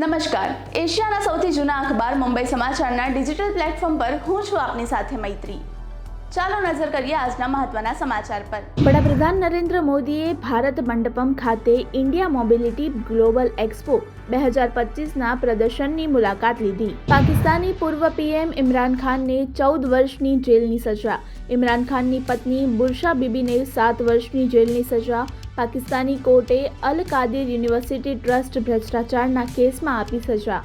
નમસ્કાર. એશિયાના સૌથી જૂના અખબાર મુંબઈ સમાચારના ડિજિટલ પ્લેટફોર્મ પર હું છું આપની સાથે મૈત્રી. ચાલો નજર કરીએ આજના મહત્વના સમાચાર પર. વડાપ્રધાન નરેન્દ્ર મોદીએ ભારત મંડપમ ખાતે ઇન્ડિયા મોબિલિટી ગ્લોબલ એક્સપો બે હજાર પચીસના પ્રદર્શનની મુલાકાત લીધી. પાકિસ્તાની પૂર્વ પીએમ ઇમરાન ખાનને ચૌદ વર્ષની જેલની સજા. ઇમરાન ખાનની પત્ની બુરશા બીબીને સાત વર્ષની જેલની સજા. પાકિસ્તાની કોર્ટે અલ કાદિર યુનિવર્સિટી ટ્રસ્ટ ભ્રષ્ટાચારના કેસમાં આપી સજા.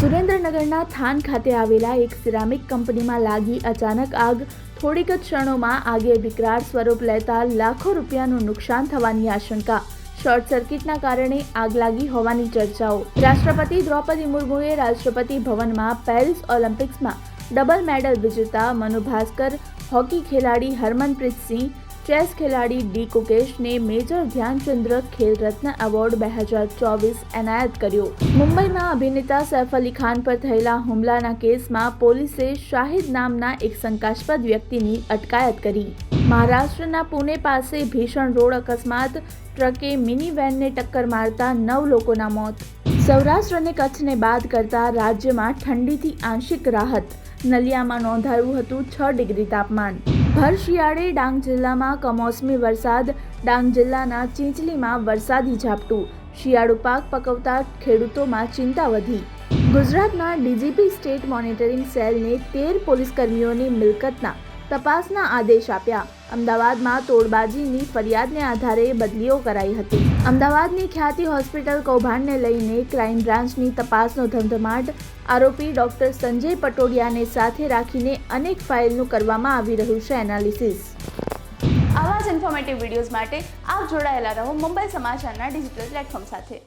સુરેન્દ્રનગરના થાન ખાતે આવેલા એક સિરામિક કંપનીમાં લાગી અચાનક આગ. થોડીક જ ક્ષણોમાં આગે વિકરાળ સ્વરૂપ લેતા લાખો રૂપિયાનું નુકસાન થવાની આશંકા. શોર્ટ સર્કિટના કારણે આગ લાગી હોવાની ચર્ચાઓ. રાષ્ટ્રપતિ દ્રૌપદી મુર્મુએ રાષ્ટ્રપતિ ભવનમાં પેરિસ ઓલિમ્પિક્સમાં ડબલ મેડલ વિજેતા મનુ ભાસ્કર, હોકી ખેલાડી હરમનપ્રીત સિંહ ચેસ ખેલાડી ડી કુકેશને મેજર ધ્યાનચંદ્ર ખેલ રત્ન એવોર્ડ બે હજાર ચોવીસ એનાયત કર્યો. મુંબઈમાં અભિનેતા સૈફ અલી ખાન પર થયેલા હુમલાના કેસમાં પોલીસે શાહિદ નામના એક શંકાસ્પદ વ્યક્તિની અટકાયત કરી. મહારાષ્ટ્રના પુણે પાસે ભીષણ રોડ અકસ્માત, ટ્રકે મિની વેનને ટક્કર મારતા નવ લોકોના મોત. સૌરાષ્ટ્ર અને કચ્છને બાદ કરતા રાજ્યમાં ઠંડીથી આંશિક રાહત નલિયામાં નોંધાયું હતું છ ડિગ્રી તાપમાન. ભર શિયાળે ડાંગ જિલ્લામાં કમોસમી વરસાદ, ડાંગ જિલ્લાના ચીંચલીમાં વરસાદી ઝાપટું. શિયાળુ પાક પકવતા ખેડૂતોમાં ચિંતા વધી. ગુજરાતના ડીજીપી સ્ટેટ મોનિટરિંગ સેલને તેર પોલીસકર્મીઓની મિલકતના તપાસના આદેશ આપ્યા. અમદાવાદમાં તોડબાજીની ફરિયાદને આધારે બદલીઓ કરાઈ હતી. અમદાવાદની ખ્યાતિ હોસ્પિટલ કૌભાંડને લઈને ક્રાઇમ બ્રાન્ચની તપાસનો ધમધમાટ, આરોપી ડોક્ટર સંજય પટોડિયાને સાથે રાખીને અનેક ફાઇલનું કરવામાં આવી રહ્યું છે એનાલિસિસ. આવા જ ઇન્ફોર્મેટિવ વિડીયોઝ માટે આપ જોડાયેલા રહો મુંબઈ સમાચારના ડિજિટલ પ્લેટફોર્મ સાથે.